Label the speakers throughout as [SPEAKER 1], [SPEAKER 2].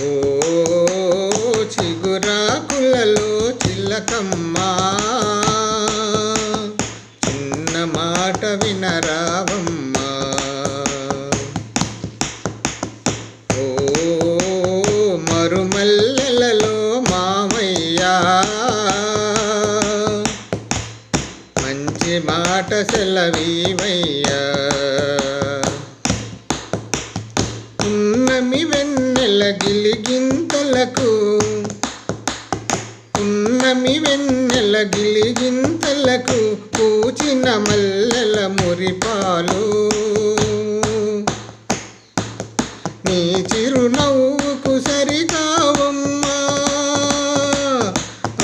[SPEAKER 1] ఓ చిగురాకులలో చిలకమ్మా చిన్న మాట వినరావమ్మా. ఓ మరుమల్లెలలో మామయ్యా. మంచి మాట సెలవీవయ్యా. ఉన్నమి వెన్నెల గిలిగింతలకు ఉన్నమి వెన్నెల గిలిగింతలకు పూచిన మల్లెల మురిపాలు నీ చిరునవ్వుకు సరికావమ్మా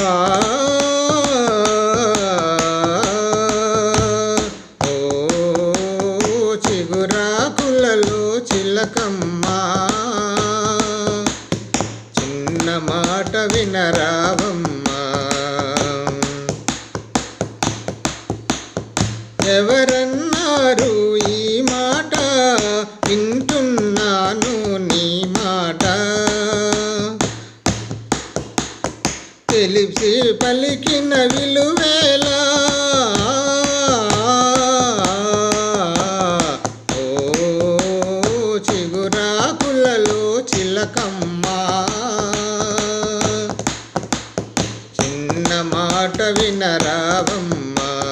[SPEAKER 1] ఆ, ఓ చిగురాకులలో చిలకమ్మా. మాట వినరావమ్మా. ఎవరన్నారు ఈ మాట? వింటున్నాను నీ మాట. తెలిసి పలికిన విలువేలా ఓ చిగురాకులలో చిలకమ్మా. మాట వినరావమ్మ.